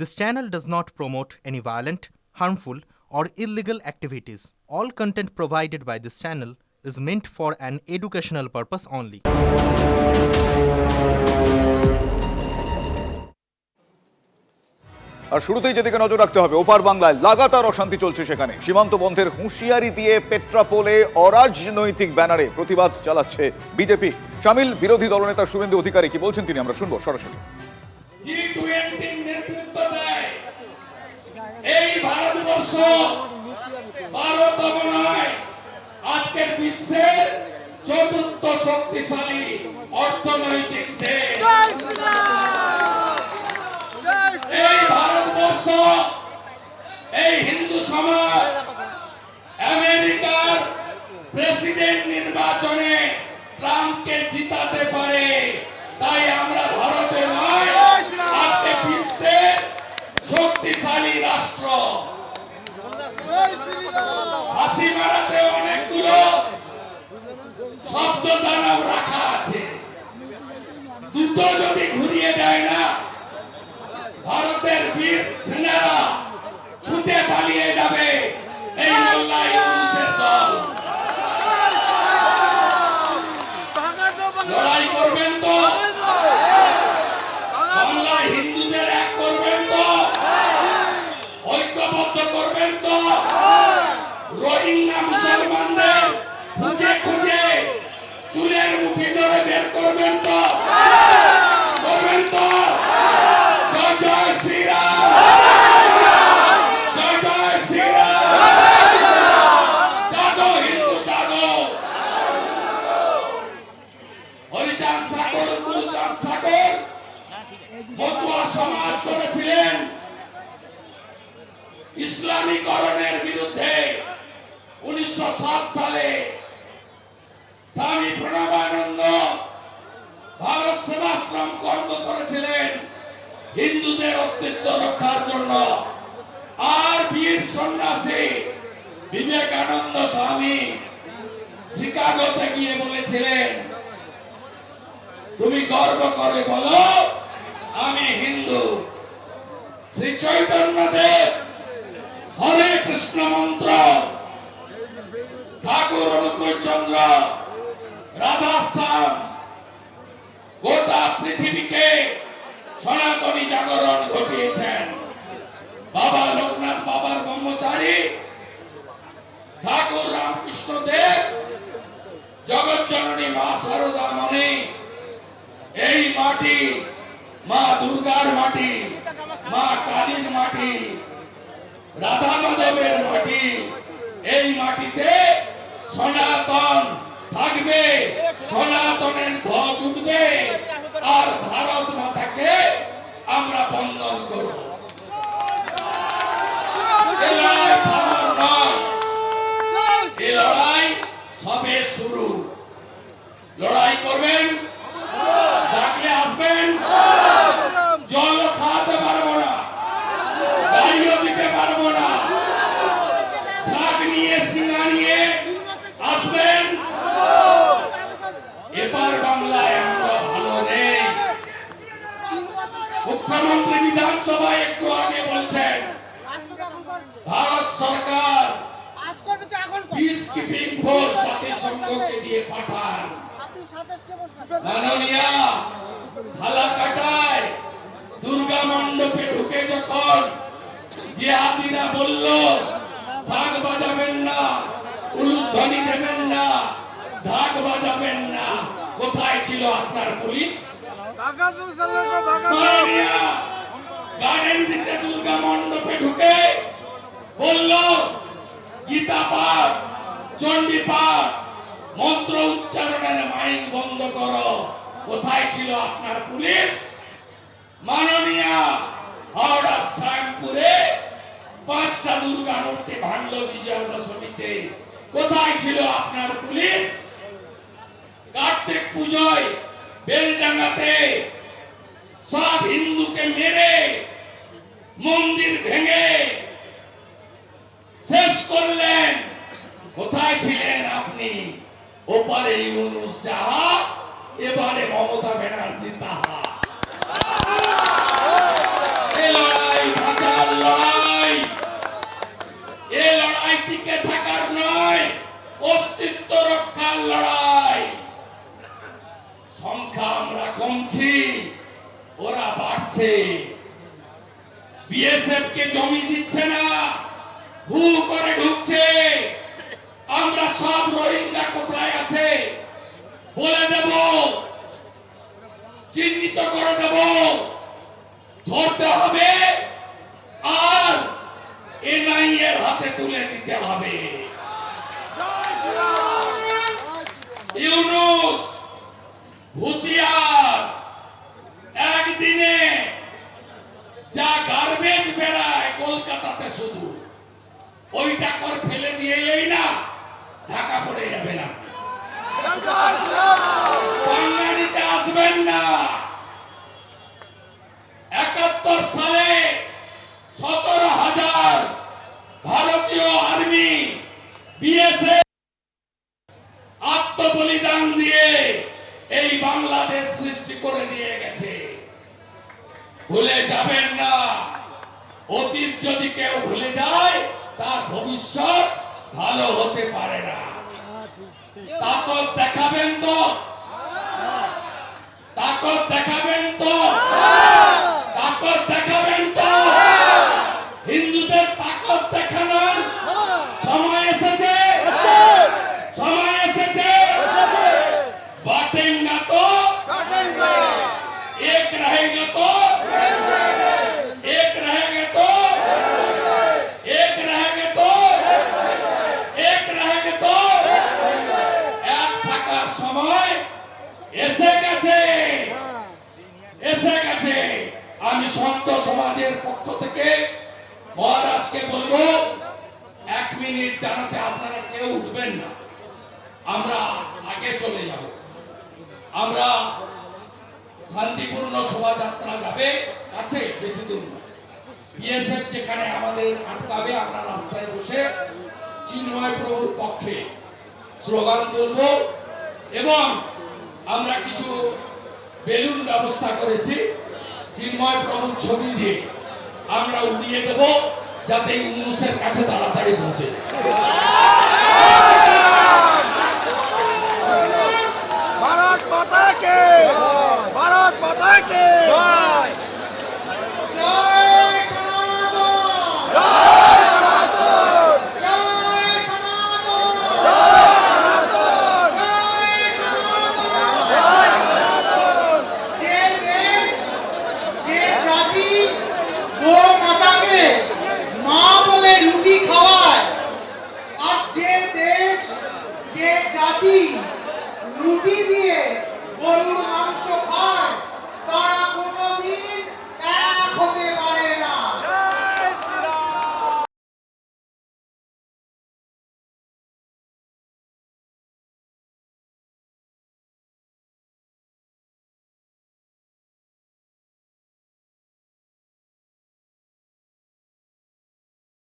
This channel does not promote any violent, harmful, or illegal activities. All content provided by this channel is meant for an educational purpose only. আর শুরুতেই যেদিকে নজর রাখতে হবে ওপার বাংলায় লাগাতার অশান্তি চলছে সেখানে সীমান্ত বন্ধের হুঁশিয়ারি দিয়ে পেট্রাপোলে অরাজনৈতিক ব্যানারে প্রতিবাদ চালাচ্ছে বিজেপি সামিল বিরোধী দলনেতা শুভেন্দু অধিকারী কি বলছেন তিনি আমরা শুনব সরাসরি এই ভারতবর্ষ বারোতম নয় আজকের বিশ্বের চতুর্থ শক্তিশালী অর্থনৈতিক দেশ। এই ভারতবর্ষ এই হিন্দু সমাজ আমেরিকার প্রেসিডেন্ট নির্বাচনে ট্রাম্পকে জিতাতে পারে। মারাতে অনেকগুলো শব্দ দানব রাখা আছে। দুটো যদি ঘুরিয়ে দেয় না, ভারতের বীর সেনারা ছুটে পালিয়ে যাবে। এই মোল্লা সমাজ করেছিলেন ইসলামীকরণের বিরুদ্ধে উনিশশো সালে স্বামী প্রণবানন্দ ভারত সেবাশ্রম কর্ম করেছিলেন হিন্দুদের অস্তিত্ব রক্ষার জন্য। আর বীর সন্ন্যাসী বিবেকানন্দ স্বামী শিকাগোতে গিয়ে বলেছিলেন, তুমি গর্ব করে বলো আমি হিন্দু। শ্রী চৈতন্য দেব হরে কৃষ্ণ মন্ত্র, ঠাকুর অনুকূল চন্দ্র, রাধাশ্যাম, গোটা পৃথিবীকে সনাতনী জাগরণ ঘটিয়েছেন। বাবা লোকনাথ বাবার ব্রহ্মচারী, ঠাকুর রামকৃষ্ণ দেব জগৎ জননী মা সারদা মণি, এই মাটি মা দুর্গার মাটি, মা কালীর মাটি, রাধা মাধবের মাটি, এই মাটিতে সনাতন থাকবে, সনাতনের ধ্বজ উঠবে, আর ভারত মাতাকে আমরা বন্দন করব। লড়াই সবে শুরু। লড়াই করবেন বিধানসভায় একটু আগে বলছেন ভারত সরকার পিস কিপিং ফোর্স জাতিসংঘকে দিয়ে পাঠান। মাননীয়া হালাকাটায় দুর্গা মণ্ডপে ঢুকে যখন জিহাদিরা বলল শাক বাজাবেন না উলুধ্বনি দেবেন না ঢাক বাজাবেন না কোথায় ছিল আপনার পুলিশ? গার্ডেন দিচ্ছে দুর্গা মণ্ডপে ঢুকে বলল, গীতা পাঠ, চণ্ডী পাঠ, মন্ত্র উচ্চারণের মাইক বন্ধ করো। কোথায় ছিল আপনার পুলিশ? মাননীয়া হাওড়ার শ্যামপুরে পাঁচটা দুর্গা মূর্তি ভাঙল বিজয়া দশমীতে কোথায় ছিল আপনার পুলিশ? কার্তিক পুজোয় বেলডাঙ্গাতে সব হিন্দুকে মেরে মন্দির ভেঙে শেষ করলেন। কোথায় ছিলেন আপনি? ওপারে ইউনুস যাহা এবারে মমতা ব্যানার্জি তাহা। বলে দেব। চিহ্নিত করে দেব। ধরতে হবে। আর এনআইএর হাতে তুলে দিতে হবে। দিয়ে এই বাংলাদেশ সৃষ্টি করে দিয়ে গেছে। ভুলে যাবেন না। অতীত যদি কেউ ভুলে যায় তার ভবিষ্যৎ ভালো হতে পারে না। তারপর দেখাবেন তো। সন্ত সমাজের পক্ষ থেকে মহারাজকে বলব, এক মিনিট জানাতে আপনারা কেউ উঠবেন না। আমরা আগে চলে যাব। আমরা শান্তিপূর্ণ শোভাযাত্রা যাবে, কাছে, বেশি দূর বিএসএফ যেখানে আমাদের আটকাবে, আমরা রাস্তায় বসে চিন্ময় প্রভুর পক্ষে স্লোগান তুলব এবং আমরা কিছু বেলুন ব্যবস্থা করেছি। চিন্ময় প্রভুর ছবি দিয়ে আমরা উড়িয়ে দেব যাতে ইউনুসের কাছে তাড়াতাড়ি পৌঁছে যায়। ভারত মাতা ভারত মাতা কে